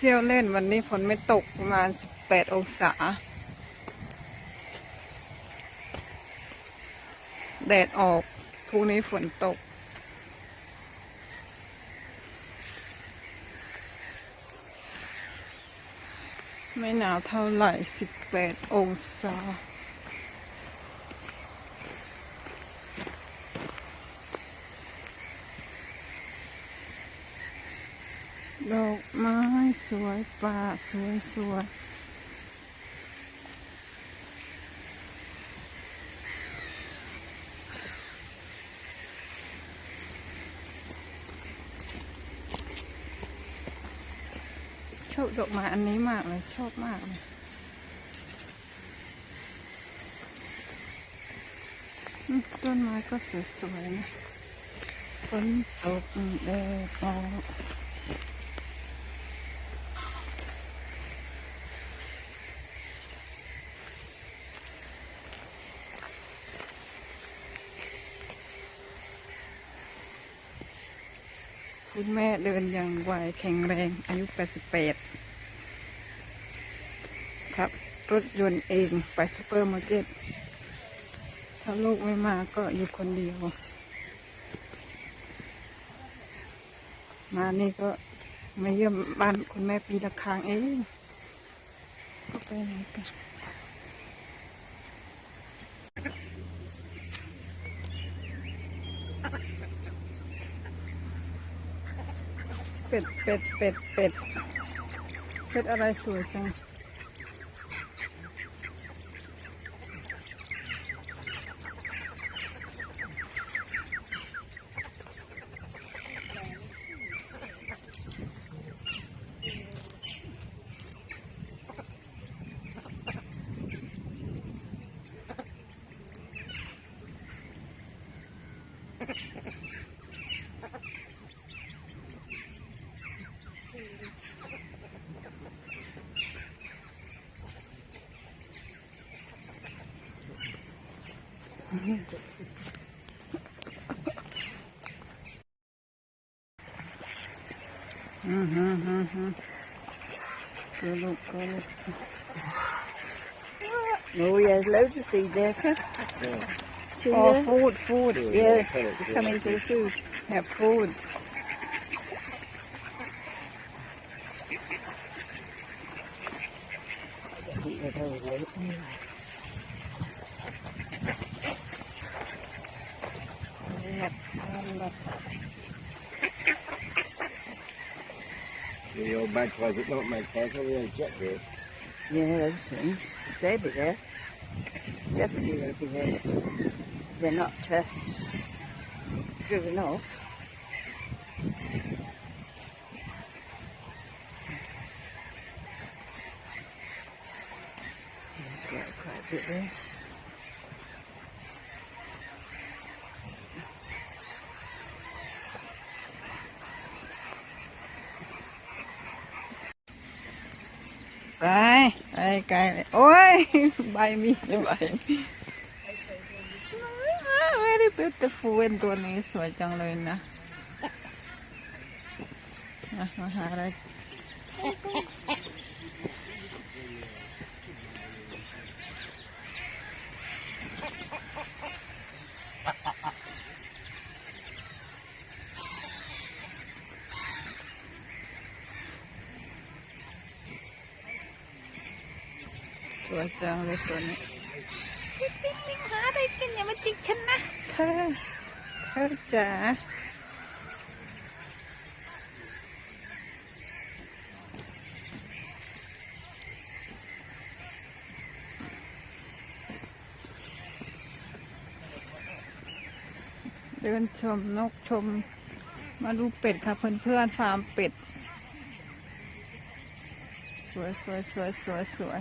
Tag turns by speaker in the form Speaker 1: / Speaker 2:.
Speaker 1: เที่ยวเล่นวันนี้ฝนไม่ตกประมาณ 18 องศา แดดออกพรุ่งนี้ฝนตก ไม่หนาวเท่าไหร่ 18 องศา ดอกไม้สวยป่าสวยสวยชอบดอกไม้อันนี้มากเลยชอบมากเลยต้นไม้ก็สวยๆนะฝนตกแดดออก คุณแม่เดินย่างไวแข็งแรงอายุ 88 ครับ รถยนต์เองไปซูเปอร์มาร์เก็ต ถ้าลูกไม่มาก็อยู่คนเดียว มานี่ก็มาเยี่ยมบ้านคุณแม่ปีละครั้งเอง ก็ไปไหนกัน เป็ด เป็ด เป็ด เป็ด เป็ดอะไรสวยจัง อืมฮึฮึฮึก็ลูกก็ลูก
Speaker 2: Oh, yeah, there's loads of seed there. Kev. See
Speaker 1: อ๋อ
Speaker 2: there?
Speaker 1: ฟูดฟูด
Speaker 2: Yeah, it's coming to the food.
Speaker 1: แอบฟูด
Speaker 2: I think they're very late anyway.
Speaker 3: The old magpies, it not magpies, what are they, birds?
Speaker 2: Yeah, those things. They'll be there. Definitely they'll be there. They're not uh, driven off. There's quite, quite a bit there.
Speaker 1: ไปไปไกลเลยโอ้ย ใบมีใบไม่ได้เป็นแต่ฟูเวนตัวนี้สวยจังเลยนะอ่ะมาหาอะไร วยจังเลยตัวนี้หาอะไรกินอย่ามาจิกฉันนะเธอเธอจ๋าเดินชมนกชมมาดูเป็ดค่ะเพื่อนๆฟาร์มเป็ด สวยสวยสวยสวยสวย